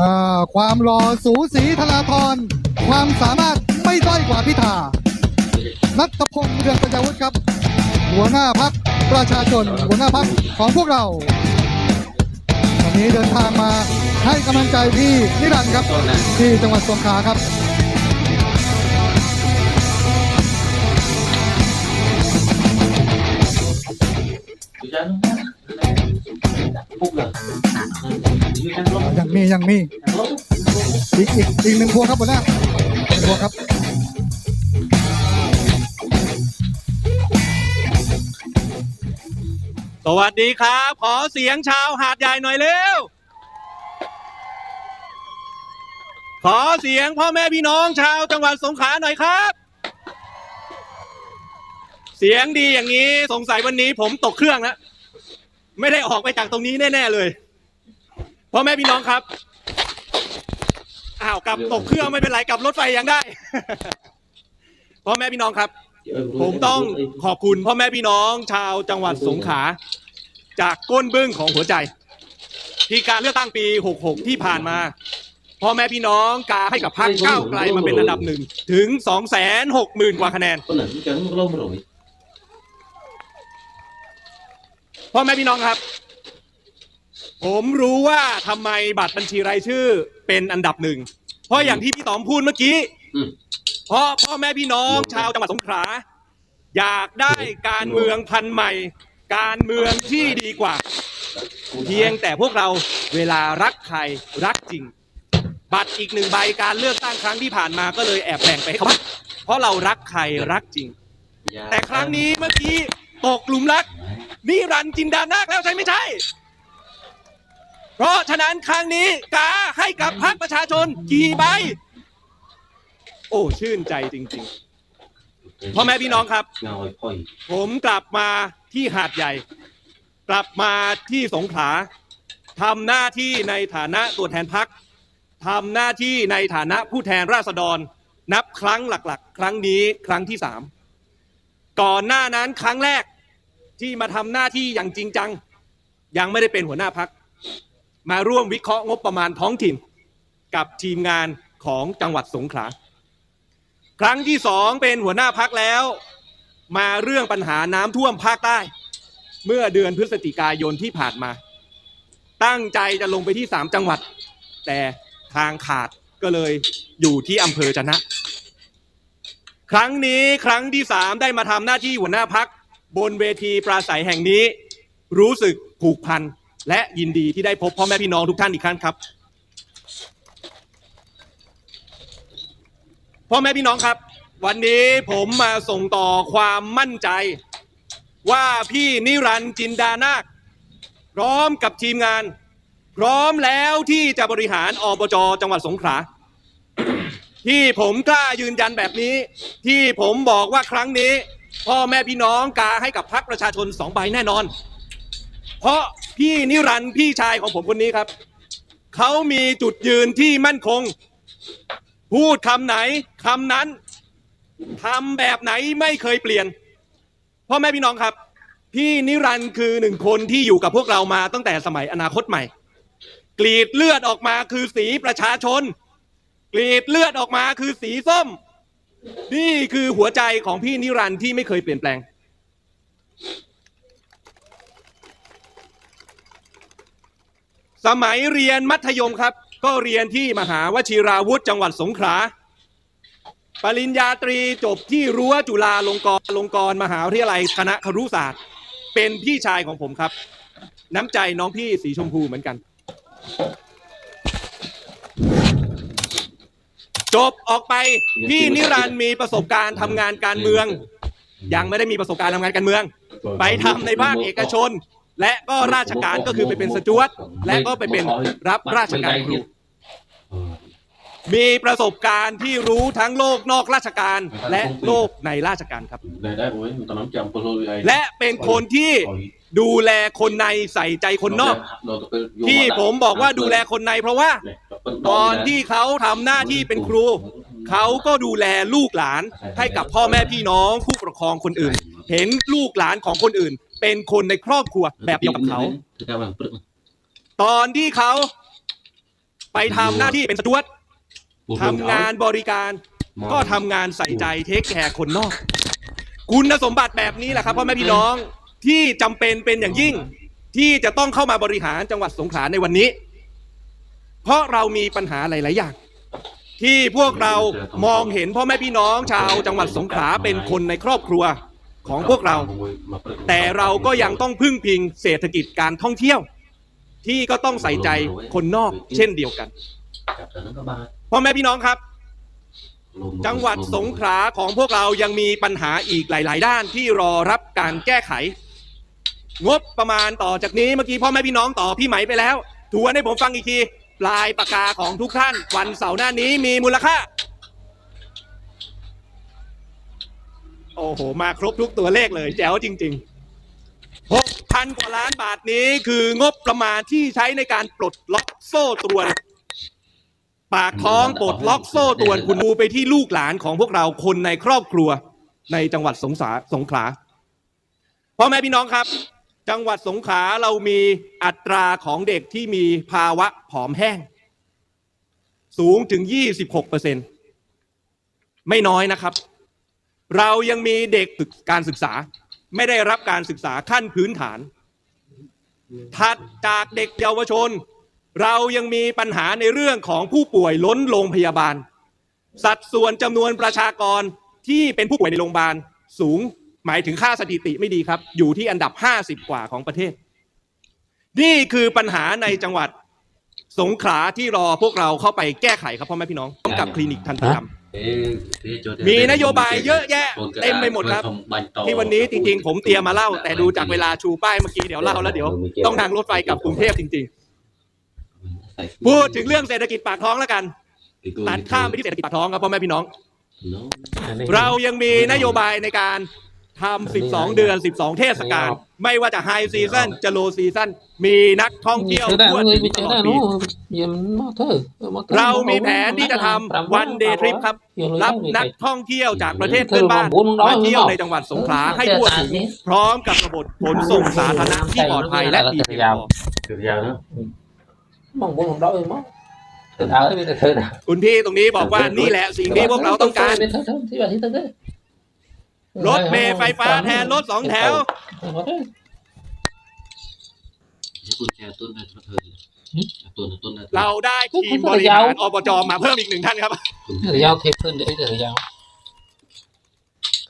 อ่าความรอสูสีธนาธรความสามารถไม่ด้อยกว่าพิธานัทพงศ์เรืองปัญญาวุฒิครับ หัวหน้าพักประชาชน หัวหน้าพักของพวกเราวันนี้เดินทางมาให้กำลังใจพี่นิรันดร์ครับ ที่จังหวัดสงขลาครับ มียังมีอีกอีกอีกหนึ่งพวงครับหัวหน้าหนึ่งพวงครับสวัสดีครับ ขอเสียงชาวหาดใหญ่หน่อยเร็ว ขอเสียงพ่อแม่พี่น้องชาวจังหวัดสงขลาหน่อยครับ เสียงดีอย่างนี้สงสัยวันนี้ผมตกเครื่องแล้วไม่ได้ออกไปจากตรงนี้แน่ ๆ เลย พ่อแม่พี่น้องครับอ้าวกลับตกเครื่องไม่เป็นไรกลับรถไฟยังได้ พ่อแม่พี่น้องครับ ผมต้องขอบคุณพ่อแม่พี่น้องชาวจังหวัดสงขลาจากก้นบึ้งของหัวใจ ที่การเลือกตั้งปี 66 ที่ผ่านมาพ่อแม่พี่น้องกาให้กับพรรคก้าวไกลมาเป็นอันดับหนึ่งถึง 260,000 กว่าคะแนน Con này cái nó lâu rồi พ่อแม่พี่น้องครับ ผมรู้ว่าทำไมบัตรบัญชีรายชื่อเป็นอันดับหนึ่ง เพราะอย่างที่พี่ต๋อมพูดเมื่อกี้ อืม เพราะพ่อแม่พี่น้องชาวจังหวัดสงขลาอยากได้การเมืองพันธุ์ใหม่ การเมืองที่ดีกว่า เพียงแต่พวกเราเวลารักใครรักจริง บัตรอีกหนึ่งใบการเลือกตั้งครั้งที่ผ่านมาก็เลยแอบแบ่งไปให้เขาบ้างเพราะเรารักใครรักจริง แต่ครั้งนี้เมื่อกี้ตกหลุมรักนี่รันดร์จินดานาคแล้วใช่ไม่ใช่ เพราะฉะนั้นครั้งนี้กาให้กับพรรคประชาชนกี่ใบ โอ้ชื่นใจจริงๆพ่อแม่พี่น้องครับ ผมกลับมาที่หาดใหญ่ กลับมาที่สงขลาทำหน้าที่ในฐานะตัวแทนพักทำหน้าที่ในฐานะผู้แทนราษฎร นับครั้งหลักๆ ครั้งนี้ครั้งที่สามก่อนหน้านั้นครั้งแรกที่มาทำหน้าที่อย่างจริงจัง ยังไม่ได้เป็นหัวหน้าพัก มาร่วมวิเคราะห์งบประมาณท้องถิ่น กับทีมงานของจังหวัดสงขลาครั้งที่สองเป็นหัวหน้าพักแล้ว มาเรื่องปัญหาน้ำท่วมภาคใต้ เมื่อเดือนพฤศจิกายนที่ผ่านมา ตั้งใจจะลงไปที่สามจังหวัด แต่ทางขาดก็เลยอยู่ที่อำเภอจะนะ ครั้งนี้ครั้งที่สามได้มาทำหน้าที่หัวหน้าพักบนเวทีปราศัยแห่งนี้ รู้สึกผูกพัน และยินดีที่ได้พบพ่อแม่พี่น้องทุกท่านอีกครั้งครับ พ่อแม่พี่น้องครับ วันนี้ผมมาส่งต่อความมั่นใจ ว่าพี่นิรันดร์จินดานาคพร้อมกับทีมงาน พร้อมแล้วที่จะบริหารอบจจังหวัดสงขลาที่ผมกล้ายืนยันแบบนี้ ที่ผมบอกว่าครั้งนี้ พ่อแม่พี่น้องกาให้กับพรรคประชาชนสองใบแน่นอน เพราะ พี่นิรันดร์พี่ชายของผมคนนี้ครับ เขามีจุดยืนที่มั่นคง พูดคำไหนคำนั้นทำแบบไหนไม่เคยเปลี่ยนพ่อแม่พี่น้องครับ พี่นิรันดร์คือหนึ่งคนที่อยู่กับพวกเรามาตั้งแต่สมัยอนาคตใหม่ กรีดเลือดออกมาคือสีประชาชน กรีดเลือดออกมาคือสีส้ม นี่คือหัวใจของพี่นิรันดร์ที่ไม่เคยเปลี่ยนแปลง สมัยเรียนมัธยมครับ ก็เรียนที่มหาวชิราวุธจังหวัดสงขลาปริญญาตรีจบที่รั้วจุฬาลงกรณ์ลงกรณ์มหาวิทยาลัยคณะครุศาสตร์ เป็นพี่ชายของผมครับ น้ำใจน้องพี่สีชมพูเหมือนกัน จบออกไปพี่นิรันดร์มีประสบการณ์ทำงานการเมือง ยังไม่ได้มีประสบการณ์ทำงานการเมือง ไปทำในภาคเอกชน และก็ราชการก็คือไปเป็นสจวตและก็ไปเป็นรับราชการครู มีประสบการณ์ที่รู้ทั้งโลกนอกราชการ และโลกในราชการครับ และเป็นคนที่ดูแลคนในใส่ใจคนนอก ที่ผมบอกว่าดูแลคนในเพราะว่า ตอนที่เขาทำหน้าที่เป็นครู เขาก็ดูแลลูกหลานให้กับพ่อแม่พี่น้องผู้ปกครองคนอื่น เห็นลูกหลานของคนอื่น เป็นคนในครอบครัวแบบเดียวกับเขา ตอนที่เขาไปทำหน้าที่เป็นสจวตทำงานบริการ ก็ทำงานใส่ใจเทคแคร์คนนอก คุณสมบัติแบบนี้แหละครับพ่อแม่พี่น้องที่จำเป็นเป็นอย่างยิ่งที่จะต้องเข้ามาบริหารจังหวัดสงขลาในวันนี้ เพราะเรามีปัญหาหลาย ๆ อย่าง ที่พวกเรามองเห็นพ่อแม่พี่น้องชาวจังหวัดสงขลาเป็นคนในครอบครัว ของพวกเรา แต่เราก็ยังต้องพึ่งพิงเศรษฐกิจการท่องเที่ยว ที่ก็ต้องใส่ใจคนนอกเช่นเดียวกันพ่อแม่พี่น้องครับ จังหวัดสงขลาของพวกเรายังมีปัญหาอีกหลาย ๆ ด้านที่รอรับการแก้ไข งบประมาณต่อจากนี้เมื่อกี้พ่อแม่พี่น้องต่อพี่ไหมไปแล้วทวนให้ผมฟังอีกที ปลายปากกาของทุกท่าน วันเสาร์หน้านี้มีมูลค่า โอ้โห มาครบทุกตัวเลขเลยแจ๋วจริงๆหกพันกว่าล้านบาทนี้คืองบประมาณที่ใช้ในการปลดล็อกโซ่ตรวน ปากท้องปลดล็อกโซ่ตรวนคุณดูไปที่ลูกหลานของพวกเราคนในครอบครัวในจังหวัดสงขลาสงขลาพ่อแม่พี่น้องครับ จังหวัดสงขลาเรามีอัตราของเด็กที่มีภาวะผอมแห้ง สูงถึง 26เปอร์เซ็นไม่น้อยนะครับ เรายังมีเด็กกการศึกษา ไม่ได้รับการศึกษาขั้นพื้นฐาน ถัดจากเด็กเยาวชน เรายังมีปัญหาในเรื่องของผู้ป่วยล้นโรงพยาบาล สัดส่วนจำนวนประชากรที่เป็นผู้ป่วยในโรงพยาบาลสูงหมายถึงค่าสถิติไม่ดีครับ อยู่ที่อันดับ 50 กว่าของประเทศ นี่คือปัญหาในจังหวัดสงขลาที่รอพวกเราเข้าไปแก้ไขครับพ่อแม่พี่น้องกับคลินิกทันตกรรม มีนโยบายเยอะแยะเต็มไปหมดครับ ที่วันนี้จริงๆ ผมเตรียมมาเล่า แต่ดูจากเวลาชูป้ายเมื่อกี้เดี๋ยวเล่าแล้วเดี๋ยวต้องนั่งรถไฟกลับกรุงเทพจริงๆ พูดถึงเรื่องเศรษฐกิจปากท้องแล้วกันตัดข้ามไปที่เศรษฐกิจปากท้องครับพ่อแม่พี่น้อง เรายังมีนโยบายในการ ทำ 12 เดือน 12 เทศกาลไม่ว่าจะไฮซีซั o นจะโลซีซั o นมีนักท่องเที่ยว Chơi ทั่ว đàn ถึ người ง bị ต chơi ลอด đàn ปี nó giờ mình nó thơ เรามีแผนที่จะทำ one day trip ครับ รับนักท่องเที่ยวจากประเทศเพื่อนบ้านมาเที่ยวในจังหวัดสงขลาให้ทั่วถึงพร้อมกับระบบขนส่งสาธารณะที่ปลอดภัยและดีเพียงพอ mong muốn đó mà thơ đá bây giờ thơ đá คุณพี่ตรงนี้บอกว่านี่แหละสิ่งที่พวกเราต้องการ รถเมล์ไฟฟ้าแทนรถสองแถวเราได้ทีมบริหารอบจมาเพิ่มอีกหนึ่งท่านครับ thơ giao thêm hơn để thơ giao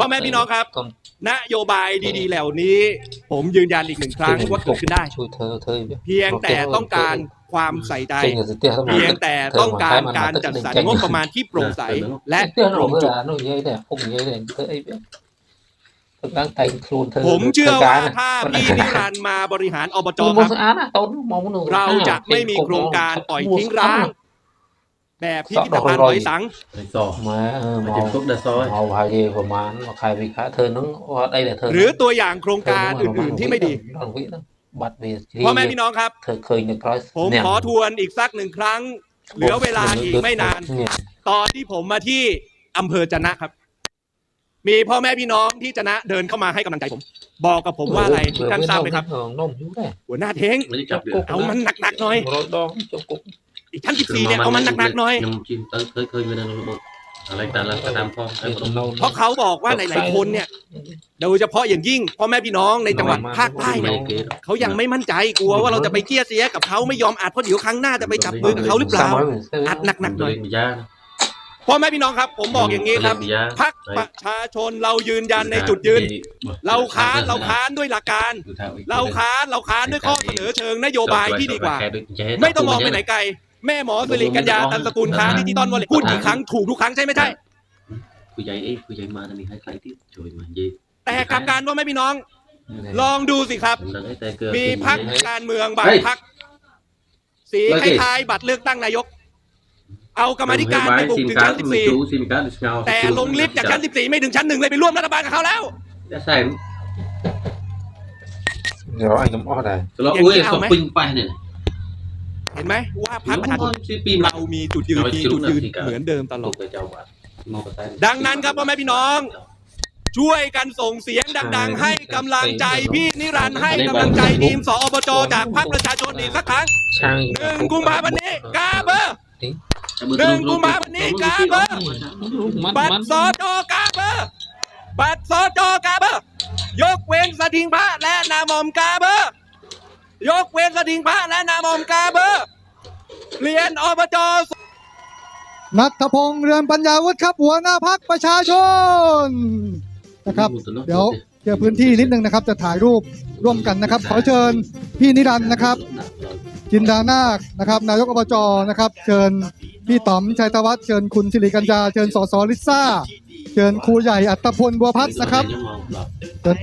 พ่อแม่พี่น้องครับ còn นโยบายดีๆ เหล่านี้ ผมยืนยันอีกหนึ่งครั้งว่าเกิดขึ้นได้ chui thơ thơ เพียงแต่ต้องการ ความใส่ใจ trên người tiền không เพียงแต่ต้องการการจัดสรรงบประมาณที่โปร่งใสและ tiền ตรง nó จุด là nó như thế không như thế thơ ấy biết thơ đang tay khuôn thơ ผมเชื่อว่าถ้าพี่นิรันดร์มาบริหารอบจจอคครัรับบเราเราจะจะไม่ไม่มีมีโคโครรงงกาการรปปล่ล่ออยยทิ้ทิ้งงร้าร้างงแบบพิพิธภัณฑ์หอยสังมา Mà chụp cúc đã soi เอาพายเดีประมาณใครวิเคราะห์เธอนึงว่าได้แต่เธอหรือตัวอย่างโครงการอื่นๆที่ไม่ดี บัตรเบียพ่อแม่พี่น้องครับเธอเคยหนึ่งร้อยผมขอทวนอีกสักหนึ่งครั้ง เหลือเวลาอีกไม่นาน ตอนที่ผมมาที่อำเภอจะนะครับ มีพ่อแม่พี่น้องที่จะนะเดินเข้ามาให้กำลังใจผม บอกกับผมว่าอะไรทุกท่านทราบไหมครับน้องยุ่งได้หัวหน้าเท้ง Nó đi chập được เอามันหนักๆหน่อยร้อยดองจบกุ๊กอีกท่านสิบสี่เนี่ยเอามันหนักๆหน่อย nhầm chim tới tới khơi bên đây nó một อะไรแต่ละกระทำพร้อมกันหมดเพราะเขาบอกว่าหลายๆคนเนี่ย โดยเฉพาะอย่างยิ่งพ่อแม่พี่น้องในจังหวัดภาคใต้เนี่ยเขายังไม่มั่นใจกลัวว่าเราจะไปเกี้ยเสียกับเขาไม่ยอมอัดเพราะเดี๋ยวครั้งหน้าจะไปจับมือกับเขาหรือเปล่า อัดหนักๆหน่อยเล่นบิยาพ่อแม่พี่น้องครับ ผมบอกอย่างนี้ครับเล่นบิยาพักประชาชนเรายืนยันในจุดยืน เราค้านเราค้านด้วยหลักการ เราค้านเราค้านด้วยข้อเสนอเชิงนโยบายที่ดีกว่า ไม่ต้องมองไปไหนไกล แม่หมอสิริกัญญาตันสกุลค้านดิจิตอลวอลเล็ตพูดกี่ครั้งถูกทุกครั้งใช่ไม่ใช่ ผู้ใหญ่เอ้ผู้ใหญ่มาจะมีให้ใครที่ช่วยมาเย่แต่กลับการว่าแม่พี่น้อง ลองดูสิครับดังให้แต่เกิดมีพักการเมืองบางเฮ้ยพักสีเฮ้คยล้ายๆบัตรเลือกตั้งนายก เอากรรมาธิการไปบุกถึงชั้น 14 แต่ลงลิฟต์จากชั้น 14 ไม่ถึงชั้นหนึ่งเลยไปร่วมรัฐบาลกับเขาแล้วจะใส่เดี๋ยวไอ้กำอ้อได้แล้วอุ้ยสปริงไปเนี่ยเห็นไหมว่าพรรคประชาชนสิปีเรามีจุดยืนมีจุดยืนเหมือนเดิมตลอด ดังนั้นครับพ่อแม่พี่น้อง ช่วยกันส่งเสียงดัง ๆ ให้กำลังใจพี่นิรันดร์ให้กำลังใจทีมสอบจจากพรรคประชาชนอีกสักครั้งช่างหนึ่งกุมภาพันธ์นี้กาเบอร์หนึ่งกุมภาพันธ์นี้กาเบอร์มันบัตมัรนสจกาเบอร์บัตรสจกาเบอร์ยกเว้นสถิงพระและนามอมกาเบอร์ยกเว้นสถิงพระและนามอมกาเบอร์ เรียนอบจนัทพงษ์เรือนปัญญาวุฒิครับ หัวหน้าพักประชาชนนะครับ เดี๋ยวเคลียร์พื้นที่นิดนึงนะครับ จะถ่ายรูปร่วมกันนะครับ ขอเชิญพี่นิรันดร์นะครับ จินดานาคนะครับ นายกอบจนะครับ เชิญพี่ต๋อมชัยธวัฒน์เชิญคุณสิริกัญญาเชิญสสลิซ่า เชิญครูใหญ่อัตพลบัวพัฒน์นะครับเชิญ